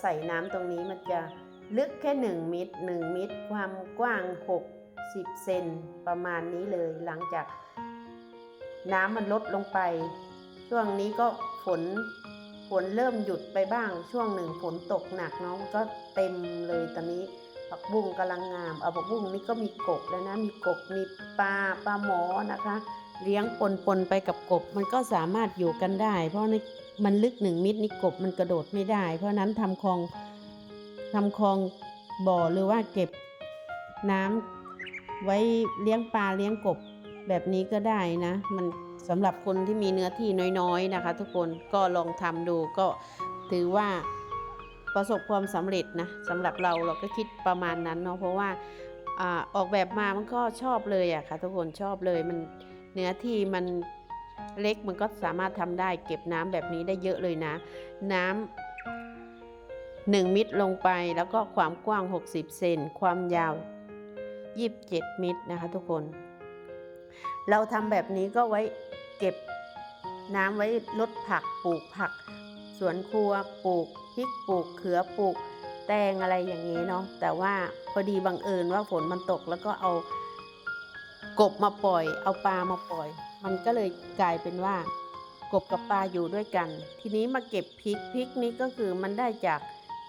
ใส่น้ำตรงนี้มันจะลึกแค่หนึ่งมิตรหนึ่งมิตร ความกว้างหกสิบเซนประมาณนี้เลยหลังจากน้ำมันลดลงไป ช่วงนี้ก็ฝนฝนเริ่มหยุดไปบ้าง ช่วงหนึ่งฝนตกหนักเนาะก็เต็มเลยตอนนี้ผักบุ้งกำลังงามเอาผักบุ้งนี่ก็มีกบแล้วนะมีกบมีปลาปลาหมอนะคะ เลี้ยงปนปนไปกับกบ มันก็สามารถอยู่กันได้ เพราะใน มันลึกหนึ่งมิตรนี่กบมันกระโดดไม่ได้ เพราะนั้นทำคลองทำคลองบ่อหรือว่าเก็บน้ำไว้เลี้ยงปลาเลี้ยงกบแบบนี้ก็ได้นะ มันสำหรับคนที่มีเนื้อที่น้อยๆนะคะ ทุกคนก็ลองทำดูก็ถือว่าประสบความสำเร็จนะสำหรับเราเราก็คิดประมาณนั้นเนาะเพราะว่าอ่าออกแบบมามันก็ชอบเลยอะค่ะ ทุกคนชอบเลยมันเนื้อที่มัน เล็กมันก็สามารถทำได้เก็บน้ำแบบนี้ได้เยอะเลยนะ น้ำหนึ่งมิตรลงไปแล้วก็ความกว้าง 60 เซนความยาว 27 มิตรนะคะทุกคน เราทำแบบนี้ก็ไว้เก็บน้ำไว้ลดผักปลูกผัก สวนครัวปลูกพริกปลูกเขือปลูกแตงอะไรอย่างนี้เนาะแต่ว่าพอดีบังเอิญว่าฝนมันตกแล้วก็เอากบมาปล่อย เอาปลามาปล่อย มันก็เลยกลายเป็นว่ากบกับปลาอยู่ด้วยกัน ทีนี้มาเก็บพริกพริกนี้ก็คือมันได้จาก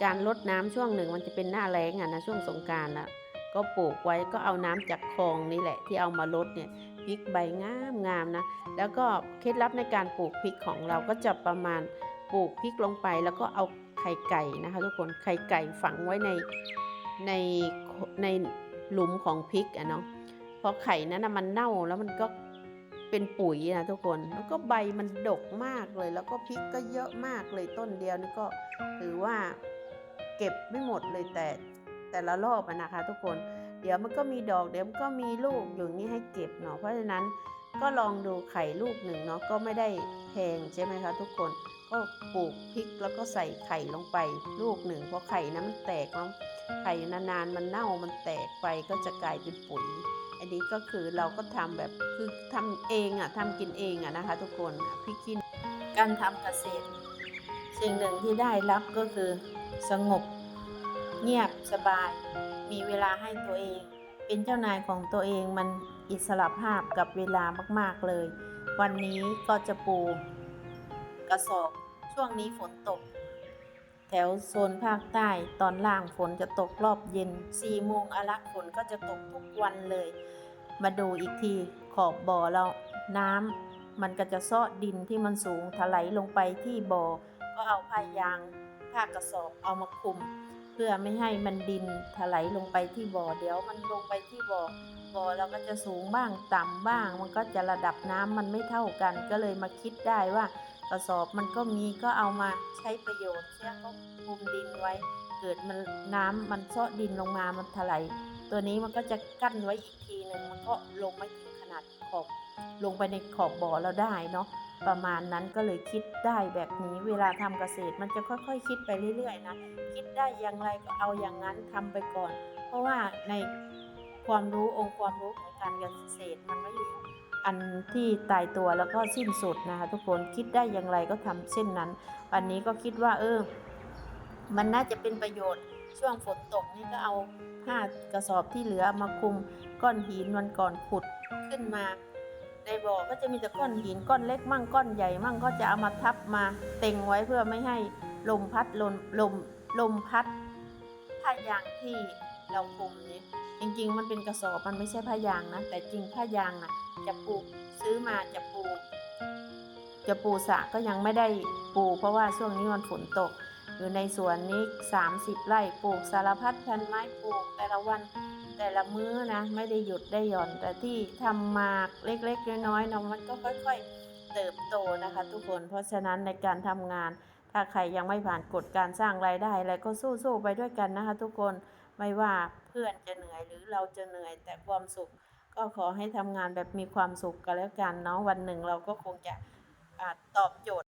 การลดน้ำช่วงหนึ่งมันจะเป็นหน้าแล้งอะนะช่วงสงการอะก็ปลูกไว้ก็เอาน้ำจากคลองนี่แหละที่เอามาลดเนี่ยพริกใบงามงามนะ แล้วก็เคล็ดลับในการปลูกพริกของเราก็จะประมาณปลูกพริกลงไป แล้วก็เอาไข่ไก่นะคะ ทุกคนไข่ไก่ฝังไว้ในในในหลุมของพริกอะเนาะพอไข่นั้นนะมันเน่าแล้วมันก็ เป็นปุ๋ยนะทุกคนแล้วก็ใบมันดกมากเลย แล้วก็พริกก็เยอะมากเลยต้นเดียวนี่ก็ถือว่าเก็บไม่หมดเลยแต่แต่ละรอบนะคะ ทุกคนเดี๋ยวมันก็มีดอกเดี๋ยวมันก็มีลูกอยู่อย่างนี้ให้เก็บเนาะเพราะฉะนั้นก็ลองดูไข่ลูกหนึ่งเนาะก็ไม่ได้แพงใช่ไหมคะ ทุกคนก็ปลูกพริกแล้วก็ใส่ไข่ลงไปลูกหนึ่งเพราะไข่นะมันแตกเนาะไข่นานๆมันเน่ามันแตกไปก็จะกลายเป็นปุ๋ย อันนี้ก็คือเราก็ทำแบบคือทำเองอะทำกินเองอะนะคะ ทุกคนพริกกินการทำเกษตร สิ่งหนึ่งที่ได้รับก็คือสงบ เงียบสบาย มีเวลาให้ตัวเอง เป็นเจ้านายของตัวเองมันอิสระภาพกับเวลามากๆเลย วันนี้ก็จะปูกระสอบช่วงนี้ฝนตก แถวโซนภาคใต้ตอนล่างฝนจะตกรอบเย็น4โมงอารักฝนก็จะตกทุกวันเลย มาดูอีกทีขอบบ่อเราน้ำมันก็จะซาะดินที่มันสูงถลายลงไปที่บ่อ ก็เอาผ้ายางผ้ากระสอบเอามาคลุม เพื่อไม่ให้มันดินถลายลงไปที่บ่อ เดี๋ยวมันลงไปที่บ่อบ่อเราก็จะสูงบ้างต่ำบ้าง มันก็จะระดับน้ำมันไม่เท่ากัน ก็เลยมาคิดได้ว่า กระสอบมันก็มีก็เอามาใช้ประโยชน์เชื่อก็คลุมดินไว้ เกิดมันน้ำมันเซาะดินลงมามันถลายตัวนี้มันก็จะกั้นไว้อีกทีหนึ่งมันก็ลงไม่ถึงขนาดขอบลงไปในขอบบ่อเราได้เนาะประมาณนั้นก็เลยคิดได้แบบนี้เวลาทำเกษตรมันจะค่อยๆ คิดไปเรื่อยๆนะคิดได้อย่างไรก็เอาอย่างนั้นทำไปก่อน เพราะว่าในความรู้องค์ความรู้ของการเกษตรมันไม่มี อันที่ตายตัวแล้วก็สิ้นสุดนะคะทุกคนคิดได้อย่างไรก็ทำเช่นนั้น วันนี้ก็คิดว่าเออ มันน่าจะเป็นประโยชน์ช่วงฝนตกนี่ก็เอาผ้ากระสอบที่เหลือมาคุมก้อนหินวันก่อนขุดขึ้นมาในบ่อก็จะมีแต่ก้อนหินก้อนเล็กมั่งก้อนใหญ่มั่งก็จะเอามาทับมาเต็งไว้เพื่อไม่ให้ลมพัดลมลมลมพัดผ้ายางที่ เราคลุมนี้จริงๆ มันเป็นกระสอบมันไม่ใช่ผ้ายางนะ แต่จริงผ้ายางอะจะปลูกซื้อมาจะปลูก จะปูสระก็ยังไม่ได้ปลูกเพราะว่าช่วงนี้มันฝนตก อยู่ในสวนนี้ 30 ไร่ปลูกสารพัดพันไม้ปลูกแต่ละวันแต่ละมื้อนะ ไม่ได้หยุดได้หย่อนแต่ที่ทำมาเล็กๆน้อยๆเนาะมันก็ค่อย ๆ เติบโตนะคะทุกคนเพราะฉะนั้นในการทำงานถ้าใครยังไม่ผ่านกฎการสร้างรายได้อะไรก็สู้ๆไปด้วยกันนะคะทุกคน ไม่ว่าเพื่อนจะเหนื่อยหรือเราจะเหนื่อยแต่ความสุข ก็ขอให้ทำงานแบบมีความสุขกันแล้วกันเนาะวันหนึ่งเราก็คงจะอาตอบโจทย์